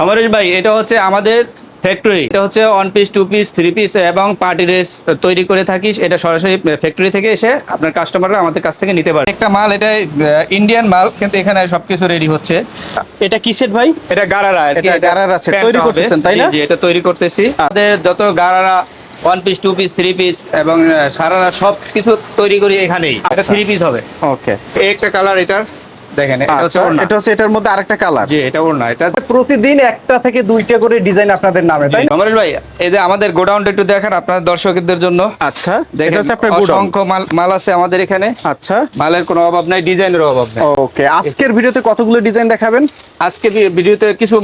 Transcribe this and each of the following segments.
সমরেশ ভাই এটা হচ্ছে আমাদের ফ্যাক্টরি এটা হচ্ছে one piece two piece three piece এবং পার্টি ড্রেস তৈরি করে থাকি। এটা সরাসরি ফ্যাক্টরি থেকে এসে আপনার কাস্টমাররা আমাদের কাছ থেকে নিতে পারে। একটা মাল এটা ইন্ডিয়ান মাল কিন্তু এখানে সবকিছু রেডি হচ্ছে। এটা কিসের ভাই? এটা গারারা কি এটা গারারা প্যান্ট তৈরি করতেছেন, তাই না? জি এটা তৈরি করতেছি। আমাদের যত gharara one piece two piece three piece এবং সারারা সব কিছু তৈরি করি এখানেই। এটা আচ্ছা। থ্রি পিস হবে। ওকে একটা কালার এটা দেখেন এটা হচ্ছে আচ্ছা ওড়না। এটা হচ্ছে এটার মধ্যে আরেকটা কালার জি এটা ওড়না। এটা প্রতিদিন একটা থেকে দুইটা করে ডিজাইন আপনাদের নামে তাই না? ভাই এই যে আমাদের গোডাউনটা একটু দেখেন আপনার দর্শকদের জন্য। আচ্ছা দেখেন হচ্ছে আপনার গুড অসংখ্য মাল মাল আছে আমাদের এখানে। আচ্ছা। মালের কোনো অভাব নাই ডিজাইনের অভাব নাই। ওকে আজকের ভিডিওতে কতগুলো ডিজাইন দেখাবেন? আজকে ভিডিওতে কিছু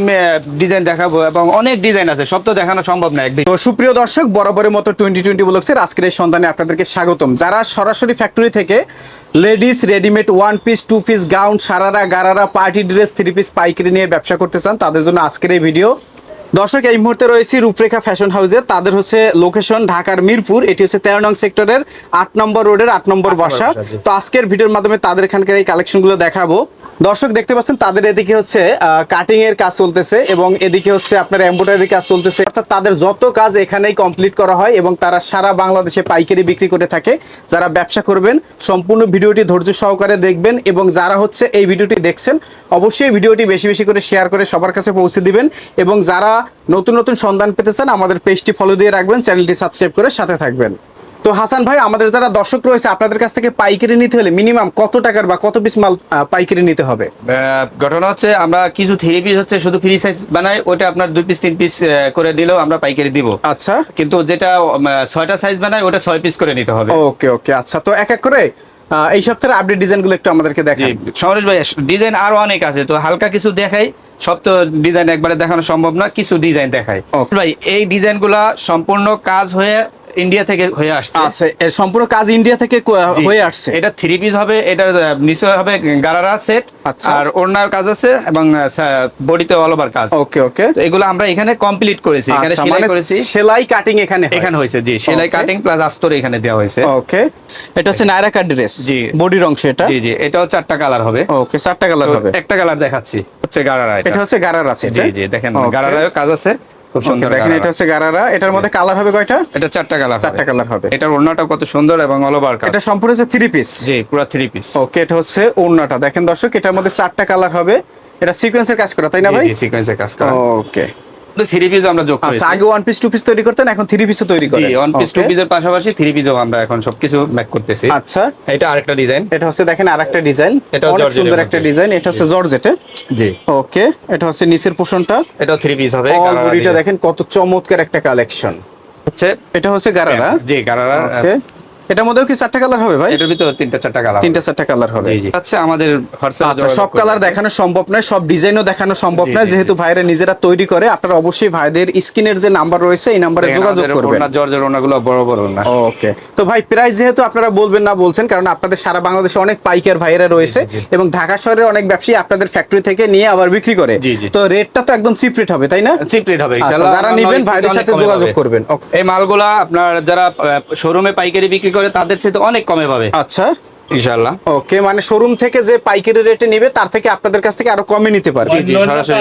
ডিজাইন দেখাবো এবং অনেক ডিজাইন আছে সব তো দেখানো সম্ভব না একদিন। তো সুপ্রিয় দর্শক বরাবরের মতো টোয়েন্টি টোয়েন্টি ব্লগসের আজকের এই সন্ধানে আপনাদেরকে স্বাগতম। যারা সরাসরি ফ্যাক্টরি থেকে ladies readymade one piece, two piece gown, sharara gharara, party dress, three piece পাইকারি নিয়ে ব্যবসা করতে চান, তাদের জন্য আজকের এই ভিডিও। দর্শক এই মুহূর্তে রয়েছি রূপরেখা ফ্যাশন হাউসে। তাদের হচ্ছে লোকেশন ঢাকার মিরপুর। এটি হচ্ছে তেরো নং সেক্টরের আট নম্বর রোডের আট নম্বর বাসা। তো আজকের ভিডিওর মাধ্যমে তাদের এখানকার এই কালেকশনগুলো দেখাবো। দর্শক দেখতে পাচ্ছেন তাদের এদিকে হচ্ছে কাটিং এর কাজ চলতেছে এবং এদিকে হচ্ছে আপনার এমব্রয়ডারি কাজ চলতেছে। অর্থাৎ তাদের যত কাজ এখানেই কমপ্লিট করা হয় এবং তারা সারা বাংলাদেশে পাইকারি বিক্রি করে থাকে। যারা ব্যবসা করবেন সম্পূর্ণ ভিডিওটি ধৈর্য সহকারে দেখবেন এবং যারা হচ্ছে এই ভিডিওটি দেখছেন অবশ্যই ভিডিওটি বেশি বেশি করে শেয়ার করে সবার কাছে পৌঁছে দিবেন। এবং যারা নতুন নতুন সন্ধান পেতে চান আমাদের পেজটি ফলো দিয়ে রাখবেন চ্যানেলটি সাবস্ক্রাইব করে সাথে থাকবেন। তো হাসান ভাই আমাদের যারা দর্শক রয়েছে আপনাদের কাছ থেকে পাইকারি নিতে হলে মিনিমাম কত টাকার বা কত পিস মাল পাইকারি নিতে হবে? ঘটনা হচ্ছে আমরা কিছু থ্রি পিস হচ্ছে শুধু ফ্রি সাইজ বানাই ওটা আপনার দুই পিস তিন পিস করে দিলেও আমরা পাইকারি দিব। আচ্ছা। কিন্তু যেটা ছয়টা সাইজ বানাই ওটা ছয় পিস করে নিতে হবে। ওকে ওকে আচ্ছা। তো এক এক করে এই সপ্তাহের আপডেট ডিজাইনগুলো একটু আমাদেরকে দেখাই সমরেশ ভাই ডিজাইন আরও অনেক আছে তো হালকা কিছু দেখাই। সব তো ডিজাইন একবারে দেখানো সম্ভব না কিছু ডিজাইন দেখাই. ভাই এই ডিজাইনগুলা সম্পূর্ণ কাজ হয়ে ইন্ডিয়া থেকে হয়ে আসছে। আচ্ছা এর সম্পূর্ণ কাজ ইন্ডিয়া থেকে হয়ে আসছে। এটা থ্রি পিস হবে এটা নিচে হবে গারারা সেট আচ্ছা। আর ওড়নার কাজ আছে এবং বডিতে অল ওভার কাজ। ওকে ওকে তো এগুলো আমরা এখানে কমপ্লিট করেছি এখানে আচ্ছা সেলাই মানে করেছি। সেলাই কাটিং এখানে এখানে হয়েছে জি সেলাই কাটিং প্লাস আস্তর এখানে দেওয়া হয়েছে। ওকে এটা হচ্ছে নায়রা কাট ড্রেস জি। বডির অংশ এটা। জি জি এটাও চারটা কালার হবে। ওকে চারটা কালার হবে। একটা কালার দেখাচ্ছি হচ্ছে গারারা এটা। হচ্ছে গারার আছে জি জি দেখেন Okay. কাজ আছে। খুব সুন্দর দেখেন এটা হচ্ছে গারারা। এটার মধ্যে কালার হবে কয়টা? এটা চারটা কালার চারটা কালার হবে। এটার ওড়নাটা কত সুন্দর এবং অল ওভার কাজ। এটা সম্পূর্ণ হচ্ছে থ্রি পিস জি পুরো থ্রি পিস ওকে এটা হচ্ছে ওড়নাটা। দেখেন দর্শক এটার মধ্যে চারটা কালার হবে। এটা সিকোয়েন্সের কাজ করা তাই না ভাই? জি সিকোয়েন্সের কাজ করা। ওকে। থ্রি পিস আমরা যোগ করেছি। আচ্ছা আগে ওয়ান পিস টু পিস তৈরি করতেন এখন থ্রি পিসও তৈরি করেন। One piece two. পিসের পাশাপাশি থ্রি পিসও আমরা এখন সবকিছু ম্যাক করতেছি। আচ্ছা। এটা আরেকটা ডিজাইন এটা হচ্ছে দেখেন আরেকটা ডিজাইন এটাও অনেক সুন্দর একটা ডিজাইন এটা হচ্ছে জর্জেটে জি। ওকে এটা হচ্ছে নিচের পোর্শনটা এটাও থ্রি পিস হবে অল গারারা বডিটা দিয়ে। দেখেন কত চমৎকার একটা কালেকশন হচ্ছে এটা হচ্ছে গারারা জি গারারা এটার মধ্যেও কি চারটা কালার হবে ভাই? এটার ভিতর তিনটা চারটা কালার তিনটা চারটা কালার হবে। আচ্ছা আমাদের আচ্ছা সব কালার দেখানো সম্ভব নয় সব ডিজাইনও দেখানো সম্ভব নয়। যেহেতু ভাইরা নিজেরা তৈরি করে আপনারা অবশ্যই ভাইদের স্ক্রিনের যে নাম্বার রয়েছে এই নাম্বারে যোগাযোগ করবেন। ওনা জর্জের ওনাগুলো বড় বড় না ওকে। তো ভাই প্রাইস যেহেতু আপনারা বলবেন না বলছেন কারণ আপনাদের সারা বাংলাদেশে অনেক পাইকার ভাইয়েরা রয়েছে এবং ঢাকা শহরের অনেক ব্যবসায়ী আপনাদের ফ্যাক্টরি থেকে নিয়ে আবার বিক্রি করে। তো রেটটা তো একদম চিপ রেট হবে তাই না? চিপ রেট হবে আচ্ছা, ইনশাআল্লাহ যারা নিবেন ভাইদের সাথে যোগাযোগ করবেন। এই মালগুলা আপনার যারা শোরুমে পাইকারি বিক্রি করে তাদের সাথে অনেক কমে পাবে। আচ্ছা। ইনশাআল্লাহ। ওকে মানে শোরুম থেকে যে পাইকারি রেটে নিবে তার থেকে আপনাদের কাছ থেকে আরও কমে নিতে পারবে। জি, সরাসরি।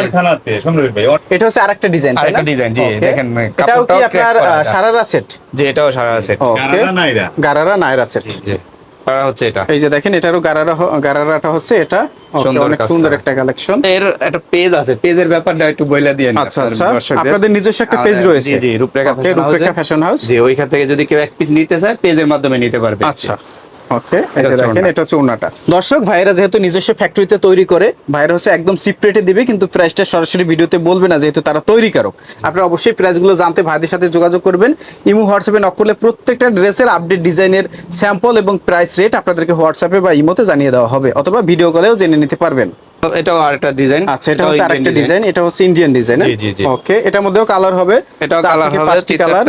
এটা হচ্ছে আরেকটা ডিজাইন আরেকটা design, জি, দেখেন, এটাও কি আপনার করা। সারারা সেট যে এটাও sharara set okay. Naira. Gharara Naira set জি। সারা হচ্ছে এটা। এই যে দেখেন এটারও গারারা গারারাটা হচ্ছে এটা। সুন্দর অনেক সুন্দর একটা কালেকশন এর একটা পেজ আছে। পেজের ব্যাপারটা একটু বইলা দিয়ে আচ্ছা আচ্ছা। আপনাদের নিজস্ব একটা পেজ রয়েছে। জি জি রূপরেখা রূপরেখা ফ্যাশন হাউস জি ওইখান থেকে যদি কেউ এক পিস নিতে চায় পেজের মাধ্যমে নিতে পারবে। আচ্ছা। ওকে এই যে দেখেন এটা হচ্ছে ওড়নাটা। দর্শক ভাইরা যেহেতু নিজস্ব ফ্যাক্টরিতে তৈরি করে ভাইরা হচ্ছে একদম চিপ রেটে দিবে কিন্তু প্রাইসটা সরাসরি ভিডিওতে বলবে না যেহেতু তারা তৈরিকারক আপনারা অবশ্যই প্রাইসগুলো জানতে ভাইদের সাথে যোগাযোগ করবেন। ইমো হোয়াটসঅ্যাপে নক করলে প্রত্যেকটা ড্রেসের আপডেট ডিজাইনের স্যাম্পল এবং প্রাইস রেট আপনাদেরকে হোয়াটসঅ্যাপে বা ইমোতে জানিয়ে দেওয়া হবে অথবা ভিডিও কলেও জেনে নিতে পারবেন। এটাও আরেকটা ডিজাইন আচ্ছা এটা হচ্ছে আরেকটা ডিজাইন এটা হচ্ছে ইন্ডিয়ান ডিজাইন। ওকে এটার মধ্যেও কালার হবে। এটাও কালার হবে পাঁচটি কালার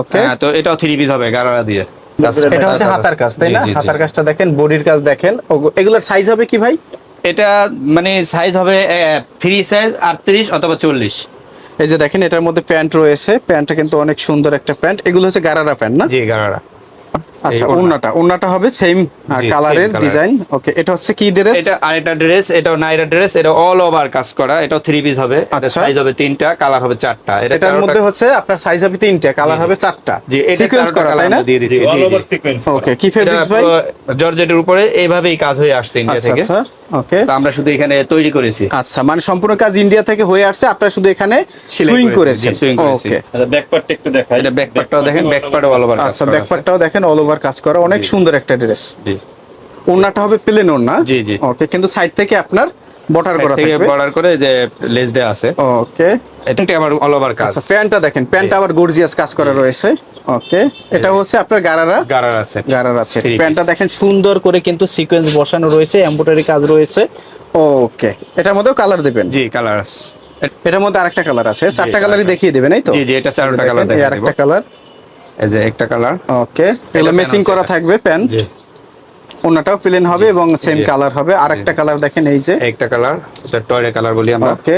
ওকে হ্যাঁ তো এটাও থ্রি পিস হবে গারারা দিয়ে। এটা হচ্ছে হাতার কাজ তাই না। হাতার কাজটা দেখেন বডির কাজ দেখেন। এগুলোর সাইজ হবে কি ভাই? এটা মানে সাইজ হবে ফ্রি সাইজ আটত্রিশ অথবা চল্লিশ। এই যে দেখেন এটার মধ্যে প্যান্ট রয়েছে। প্যান্টটা কিন্তু অনেক সুন্দর একটা প্যান্ট এগুলো হচ্ছে গারারা প্যান্ট না? জি গারারা। আচ্ছা। ওন্নাটা ওন্নাটা হবে সেম কালারের ডিজাইন ওকে এটা হচ্ছে কি ড্রেস এটা আরেকটা ড্রেস এটা নাইরা ড্রেস এটা অল ওভার কাজ করা এটা থ্রি পিস হবে এটা আচ্ছা। সাইজ হবে তিনটা কালার হবে চারটা। এটার মধ্যে হচ্ছে আপনার সাইজ হবে তিনটা কালার হবে চারটা। জি সিকোয়েন্স করা তাই না? দিয়ে দিচ্ছি। অল ওভার সিকোয়েন্স ওকে কি ফেব্রিক্স ভাই? জর্জেটের উপরে এইভাবেই কাজ হয়ে আসছে ইন্ডিয়া আচ্ছা থেকে। আচ্ছা ওকে তো আমরা শুধু এখানে তৈরি করেছি। আচ্ছা মানে সম্পূর্ণ কাজ ইন্ডিয়া থেকে হয়ে আসছে আপনারা শুধু এখানে সুইং করেছি, করেছেন। করেছি। ওকে ব্যাক পার্টটা একটু দেখাই। এটা ব্যাক পার্টটাও দেখেন ব্যাক অল ওভার আচ্ছা ব্যাক। পার্টটাও দেখেন অল ওভার কাজ করা অনেক সুন্দর একটা ড্রেস। জি। ওন্নাটা হবে প্লেন ওন্না জি, জি। ওকে কিন্তু সাইড থেকে আপনার বর্ডার করা থেকে বর্ডার করে যে লেস দেওয়া আছে। ওকে এটা আবার অল ওভার কাজ। আচ্ছা প্যান্টটা দেখেন প্যান্টটা আবার গর্জিয়াস কাজ করা রয়েছে। ওকে এটা হচ্ছে আপনার গারারা। গারার আছে গারার আছে প্যান্টটা দেখেন সুন্দর করে কিন্তু সিকোয়েন্স বসানো রয়েছে এমব্রয়ডারি কাজ রয়েছে। ওকে এটার মধ্যেও কালার দেবেন। জি কালার আছে এটার মধ্যে আরেকটা কালার আছে। চারটা কালারই দেখিয়ে দেবেন এই তো। জি, জি, এটা চারটা কালার colour এই আরেকটা কালার এই যে একটা কালার। ওকে এগুলো মেসিং করা থাকবে প্যান্ট ওনাটাও প্লেন হবে এবং সেম কালার হবে। আরেকটা কালার দেখেন এই যে। একটা কালার এটা টয়রে কালার বলি আমরা। ওকে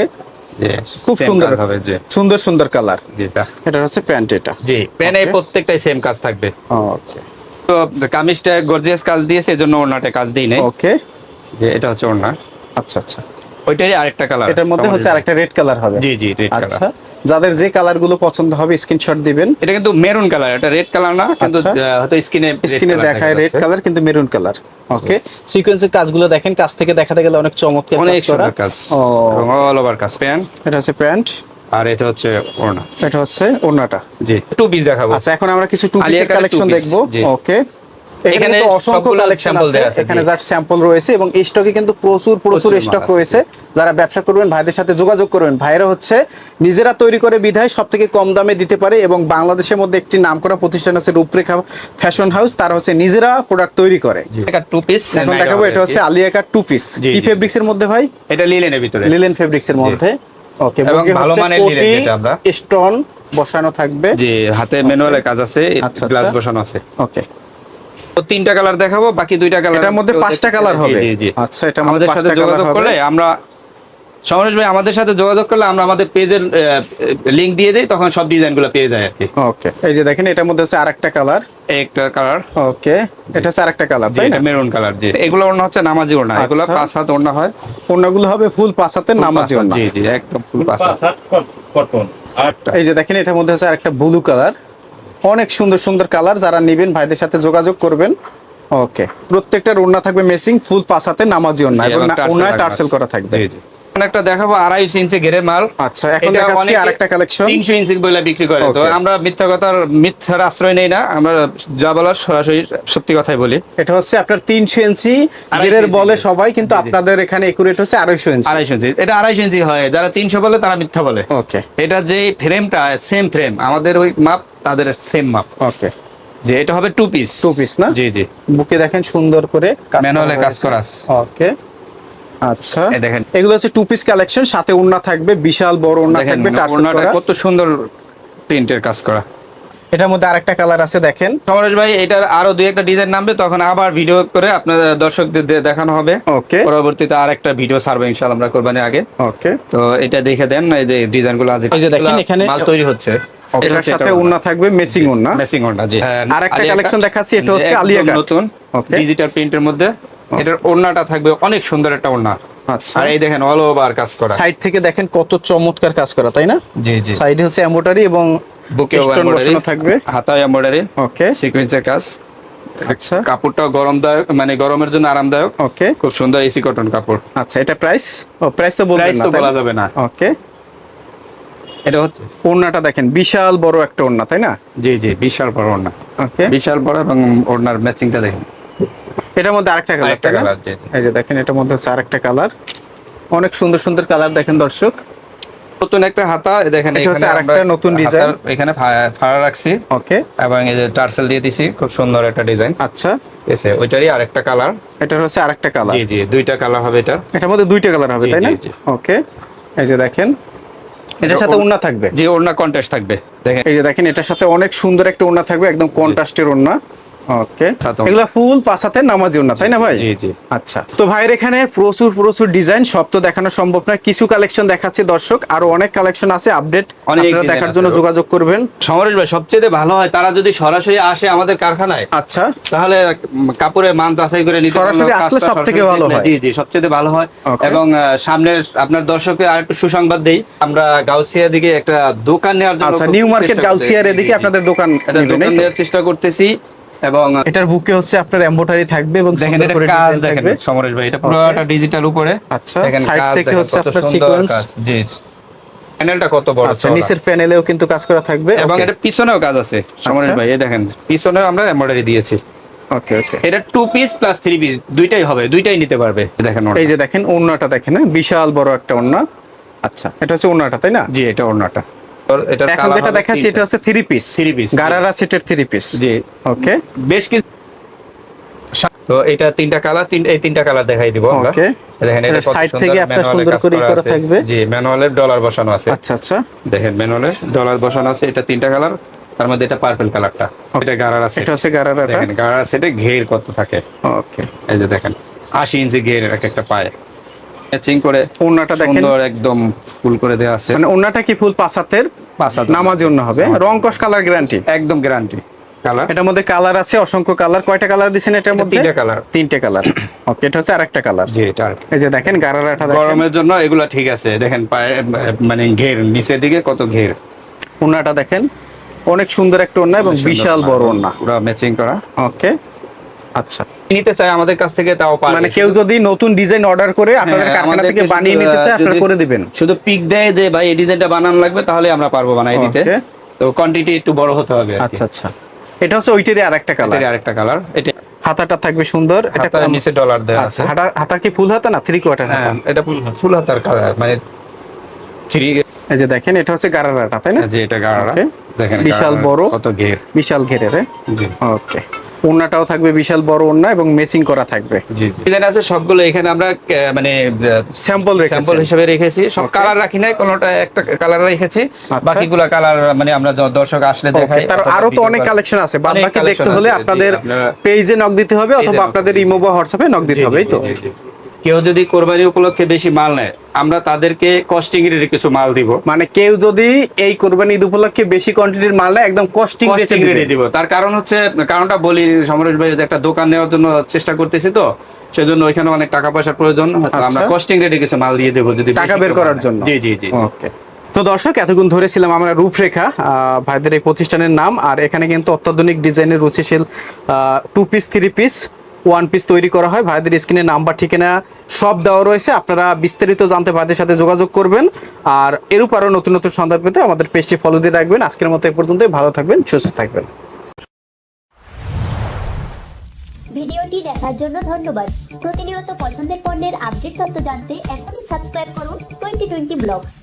খুব সুন্দর হবে জি। সুন্দর সুন্দর কালার জি এটা এটা হচ্ছে প্যান্ট এটা জি Okay. প্রত্যেকটাই সেম কাজ থাকবে। ওকে তো কামিজটা গর্জিয়াস কাজ দিয়েছে এজন্য ওড়নাটা কাজ দিই নাই। ওকে যে এটা হচ্ছে ওড়না। আচ্ছা আচ্ছা। ওইটারই আরেকটা কালার এটার মধ্যে হচ্ছে আরেকটা রেড কালার হবে। জি জি রেড কালার আচ্ছা যাদের যে কালারগুলো পছন্দ হবে স্ক্রিনশট দিবেন। এটা কিন্তু মেরুন কালার এটা রেড কালার না কিন্তু আচ্ছা। হয়তো স্কিনে স্ক্রিনে দেখায় রেড কালার কিন্তু মেরুন কালার ওকে সিকোয়েন্সের কাজগুলো দেখেন কাছ থেকে দেখাতে গেলে অনেক চমৎকার অনেক করা। সুন্দর কাজ। অল ওভার কাজ প্যান্ট এটা হচ্ছে প্যান্ট আর এটা হচ্ছে ওড়না। এটা হচ্ছে ওড়নাটা। জি। টু পিস দেখাবো। আচ্ছা এখন আমরা কিছু টু পিসের কালেকশন দেখব। ওকে এখানে অসংখ্য কালেকশন আছে এখানে। জাস্ট স্যাম্পল রয়েছে এবং স্টকে কিন্তু প্রচুর প্রচুর স্টক রয়েছে। যারা ব্যবসা করবেন ভাইদের সাথে যোগাযোগ করবেন ভাইরা হচ্ছে নিজেরা তৈরি করে বিধায় সব থেকে কম দামে দিতে পারে এবং বাংলাদেশের মধ্যে একটি নামকরা প্রতিষ্ঠান হচ্ছে রূপরেখা ফ্যাশন হাউস তারা হচ্ছে নিজেরা প্রোডাক্ট তৈরি করে। এটা টু পিস এখন দেখাবো এটা হচ্ছে আলিয়াকা টু পিস কি ফেব্রিক্স এর মধ্যে ভাই? এটা লিলেনের ভিতরে। লিলেন ফেব্রিক্স এর মধ্যে। ওকে এবং ভালো মানের linen যেটা আমরা। স্টোন বসানো থাকবে। জি হাতে ম্যানুয়ালের কাজ আছে আচ্ছা, গ্লাস আচ্ছা। বসানো আছে। ওকে তিনটা কালার দেখাবো বাকি দুইটা কালার এটার মধ্যে পাঁচটা কালার হবে। জি জি। আচ্ছা এটা আমাদের সাথে যোগাযোগ করলে আমরা সমরেশ ভাই আমাদের সাথে যোগাযোগ করলে আমরা আমাদের পেজের লিংক দিয়ে দেই তখন সব ডিজাইনগুলো পেয়ে যায় আর কি। ওকে এই যে দেখেন এটার মধ্যে হচ্ছে আরেকটা কালার এই একটা কালার ওকে এটা হচ্ছে আরেকটা কালার তাই এটা না? মেরুন কালার জি। এগুলো ওড়না হচ্ছে নামাজি ওড়না। এগুলো আচ্ছা। পাঁচ হাত ওড়না হয়। ওড়নাগুলো হবে ফুল পাঁচাতে নামাজি ওড়না। জি জি একদম ফুল পাঁচ হাত। কটন। এই যে দেখেন এটার মধ্যে হচ্ছে আরেকটা ব্লু কালার অনেক সুন্দর সুন্দর কালার যারা নেবেন ভাইদের সাথে যোগাযোগ করবেন। ওকে প্রত্যেকটা ওড়না থাকবে মেসিং ফুল পাসাতে নামাজি ওড়না এবং ওড়নায় টার্সেল করা থাকবে। একটা দেখাবো আড়াইশো ইঞ্চি ঘেরের মাল। আচ্ছা এখন দেখাচ্ছি আরেকটা কালেকশন তিনশো ইঞ্চি বলে বিক্রি করে। তো আমরা মিথ্যা কথার মিথ্যার আশ্রয় নেই না। আমরা যা বলার সরাসরি সত্যি কথাই বলি। এটা হচ্ছে আপনার তিনশো ইঞ্চি ইঞ্চি বলে সবাই কিন্তু। আপনাদের এখানে একুরেট হচ্ছে আড়াইশো ইঞ্চি। আড়াইশো ইঞ্চি। এটা আড়াইশো ইঞ্চি হয়। যারা তিনশো বলে তারা মিথ্যা বলে। ওকে এটা যে ফ্রেমটা সেম ফ্রেম আমাদের ওই মাপ তাদের সেম মাপ ওকে যে এটা হবে টু পিস Two piece না? জি জি। বুকে দেখেন সুন্দর করে ম্যানুয়ালের কাজ করা আছে। ওকে আচ্ছা। এই দেখেন। এগুলো হচ্ছে টু পিস কালেকশন সাথে ওড়না থাকবে বিশাল বড় ওড়না থাকবে টার্সেল ওড়নাটা করা। কত সুন্দর প্রিন্টের কাজ করা। এটার মধ্যে আরেকটা কালার আছে দেখেন। সমরেশ ভাই এটার আরও দুই একটা ডিজাইন নামবে তখন আবার ভিডিও করে আপনাদের দর্শকদের দেখানো হবে। ওকে পরবর্তীতে আর একটা ভিডিও ছাড়বো ইনশাআল্লাহ আমরা কোরবানির আগে। ওকে তো এটা দেখে দেন এই যে ডিজাইনগুলো আছে। এই যে দেখেন এখানে- মাল তৈরি হচ্ছে। এটার সাথে ওড়না থাকবে মেচিং ওড়না। মেসিং ওড়না জি। আর একটা আলিয়া collection কাট। দেখাচ্ছি, এটা হচ্ছে আলিয়া নতুন. ডিজিটাল প্রিন্টের মধ্যে। এটার ওড়নাটা থাকবে অনেক সুন্দর একটা ওড়না। আচ্ছা। আর এই দেখেন অল ওভার কাজ করা। সাইড থেকে দেখেন কত চমৎকার কাজ করা তাই না? জি জি। সাইডে হচ্ছে এমব্রয়ডারি এবং বুকে বসানো থাকবে। হাতায় এমব্রয়ডারি ওকে। সিকোয়েন্সের কাজ। আচ্ছা। কাপড়টা গরমদায়ক মানে গরমের জন্য আরামদায়ক। ওকে। খুব সুন্দর এসি কটন কাপড়। আচ্ছা এটা প্রাইস ও প্রাইস তো বলবেন না বলা যাবে না। ওকে। এটা হচ্ছে ওড়নাটা দেখেন বিশাল বড় একটা ওড়না তাই না? জি জি বিশাল বড় ওড়না। ওকে। বিশাল বড় এবং ওড়নার ম্যাচিংটা দেখেন। এটার মধ্যে আরেকটা কালার না? কালার জি জি। এই যে দেখেন এটার মধ্যে হচ্ছে আরেকটা কালার অনেক সুন্দর সুন্দর কালার দেখেন দর্শক। নতুন একটা হাতা এই দেখেন এটা হচ্ছে আরেকটা নতুন ডিজাইন। এখানে ফাড়া রাখছি। ওকে এবং এই যে টার্সেল দিয়ে দিছি খুব সুন্দর একটা ডিজাইন আচ্ছা। এসে ওইটারই আরেকটা কালার এটার হচ্ছে আরেকটা কালার জি জি দুইটা কালার হবে এটা। এটার মধ্যে দুইটা কালার হবে তাই না? জি, জি। ওকে এই যে দেখেন এটার সাথে ওড়- ওড়না থাকবে। যে ওড়না কন্টেস্ট থাকবে। দেখেন। এই যে দেখেন এটার সাথে অনেক সুন্দর একটা ওড়না থাকবে একদম কন্ট্রাস্টের ওড়না। ওকে এগুলা ফুল পাঁচাতে নামাজি না তাই না ভাই? জি জি। আচ্ছা। তো ভাইয়ের এখানে প্রচুর প্রচুর ডিজাইন সব তো দেখানো সম্ভব না কিছু কালেকশন দেখাচ্ছে দর্শক আরও অনেক কালেকশন আছে আপডেট আপনারা দেখার জন্য যোগাযোগ করবেন। সমরেশ ভাই সবচেয়ে ভালো হয় তারা যদি সরাসরি আসে আমাদের কারখানায় আচ্ছা। তাহলে কাপড়ের মান যাচাই করে নিতে সরাসরি পারল, আসলে সবথেকে ভালো হয়। জি জি সবচেয়ে ভালো হয়। এবং সামনের আপনার দর্শককে আর একটু সুসংবাদ দেই। আমরা গাউসিয়া দিকে একটা দোকান নেওয়ার জন্য আচ্ছা নিউ মার্কেট গাউসিয়ার এদিকে। আপনাদের দোকান? নেওয়ার চেষ্টা করতেছি। এবং এটার বুকে হচ্ছে আপনার এমব্রয়ডারি থাকবে এবং দেখেন এটা কাজ দেখেন সমরেশ ভাই এটা পুরোটা ডিজিটাল উপরে। আচ্ছা, side থেকে হচ্ছে আপনার। কাজ, জি প্যানেলটা কত বড় আচ্ছা নিচের প্যানেলেও কিন্তু কাজ করা থাকবে। এবং এটা পিছনেও কাজ আছে সমরেশ আচ্ছা। ভাই এই দেখেন পিছনেও আমরা এমব্রয়ডারি দিয়েছি। ওকে ওকে এটা two piece plus three piece দুইটাই হবে দুইটাই নিতে পারবে। দেখেন। এই যে দেখেন ওড়নাটা দেখেন হ্যাঁ, বিশাল বড় একটা ওড়না। আচ্ছা এটা হচ্ছে ওড়নাটা তাই না? জি এটা ওড়নাটা। এটা এখন যেটা দেখাচ্ছি এটা হচ্ছে থ্রি পিস piece, জি। গারারা সেটের থ্রি পিস জি। ওকে বেশ কিছু তো এটা তিনটা কালার তিন এই তিনটা কালার দেখাই দিব আমরা। দেখেন এটা সুন্দর থেকে আপনার সুন্দর করে করা থাকবে। জি ম্যানুয়ালের ডলার বসানো আছে। আচ্ছা আচ্ছা। দেখেন ম্যানুয়ালের ডলার বসানো আছে এটা তিনটা কালার তার মধ্যে এটা পার্পল কালারটা এটা গারারা সেট এটা হচ্ছে গারারাটা। দেখেন গারারা সেটে ঘের কত থাকে। ওকে এই যে দেখেন আশি ইঞ্চি ঘের এক একটা পায়ে। ম্যাচিং করে ওড়নাটা দেখেন। সুন্দর একদম ফুল করে দেওয়া আছে। মানে ওড়নাটা কি ফুল পাঁচাতের পাঁচ হাত নামাজি ওড়না হবে। রং কস কালার গ্যারান্টি? একদম গ্যারান্টি। কালার? এটার মধ্যে কালার আছে অসংখ্য কালার। কয়টা কালার দিছেন এটার মধ্যে? তিনটা কালার। তিনটে কালার। ওকে এটা হচ্ছে আরেকটা কালার। জি এটা এই যে দেখেন গারারাটা দেখেন। গরমের জন্য এগুলা ঠিক আছে। দেখেন মানে ঘের নিচের দিকে কত ঘের। ওড়নাটা দেখেন অনেক সুন্দর একটা ওড়না এবং বিশাল বড় ওড়না। পুরো ম্যাচিং করা। ওকে। আচ্ছা। নিতে চাই আমাদের কাছ থেকে তাও পারবে। মানে কেউ যদি নতুন ডিজাইন অর্ডার করে আপনাদের হ্যাঁ, কারখানা থেকে বানিয়ে নিতে চায় আপনারা করে দিবেন। শুধু পিক দেয় যে ভাই এই ডিজাইনটা বানানো লাগবে তাহলে আমরা পারব বানাই দিতে। তো কোয়ান্টিটি একটু বড় হতে হবে আচ্ছা আচ্ছা। এটা হচ্ছে ওইটারই আরেকটা কালার আরেকটা কালার এটা হাতাটা থাকবে সুন্দর। এটা নিচে ডলার দেওয়া আচ্ছা আছে। হাতা হাতা কি ফুল হাতা না থ্রি কোয়ার্টার হাতা? হ্যাঁ এটা ফুল ফুল হাতার কালার মানে থ্রি এই যে দেখেন এটা হচ্ছে গারারাটা তাই না? যে এটা Okay. দেখেন বিশাল বড়। কত ঘের। বিশাল ঘেরের জি। ওকে ওড়নাটাও থাকবে বিশাল বড় ওড়না এবং ম্যাচিং করা থাকবে। জি ডিজাইন আছে সবগুলো এখানে আমরা মানে স্যাম্পল স্যাম্পল হিসেবে রেখেছি। সব কালার রাখি নাই কোনোটা একটা কালার রেখেছি। বাকিগুলো বাকিগুলা কালার মানে আমরা দর্শক আসলে দেখাই তার আরও তো অনেক কালেকশন আছে। বাদ বাকি দেখতে হলে আপনাদের পেজে নক দিতে হবে অথবা আপনাদের ইমোবা ইমো বা হোয়াটসঅ্যাপে নক দিতে হবে এই তো। কেউ যদি কোরবানি উপলক্ষে বেশি মাল নেয় আমরা তাদেরকে কস্টিং এর কিছু মাল দিব। মানে কেউ যদি এই কোরবানি ঈদ উপলক্ষে বেশি কোয়ান্টিটির মাল নেয় একদম কস্টিং রেডি দিব। তার কারণ হচ্ছে কারণটা বলি সমরেশ ভাই একটা দোকান নেওয়ার জন্য চেষ্টা করতেছি তো সেজন্য ওইখানে অনেক টাকা পয়সার প্রয়োজন। আচ্ছা। আমরা কস্টিং রেডি কিছু মাল দিয়ে দেবো যদি টাকা বের করার জন্য। জি জি জি ওকে তো দর্শক এতক্ষণ ধরেছিলাম আমরা রূপরেখা আহ, ভাইদের এই প্রতিষ্ঠানের নাম আর এখানে কিন্তু অত্যাধুনিক ডিজাইনের রুচিশীল two piece three piece one piece তৈরি করা হয়। ভাইদের স্ক্রিনে নাম্বার ঠিকানা সব দেওয়া রয়েছে। আপনারা বিস্তারিত জানতে ভাইদের সাথে যোগাযোগ করবেন। আর এরূপ আরও নতুন নতুন সন্ধান পেতে আমাদের পেজটি ফলো দিয়ে রাখবেন। আজকের মতো এ পর্যন্তই। ভালো থাকবেন, সুস্থ থাকবেন। ভিডিওটি দেখার জন্য ধন্যবাদ। প্রতিনিয়ত পছন্দের পণ্যের আপডেট তথ্য জানতে এখনই সাবস্ক্রাইব করুন টোয়েন্টি টোয়েন্টি ব্লগস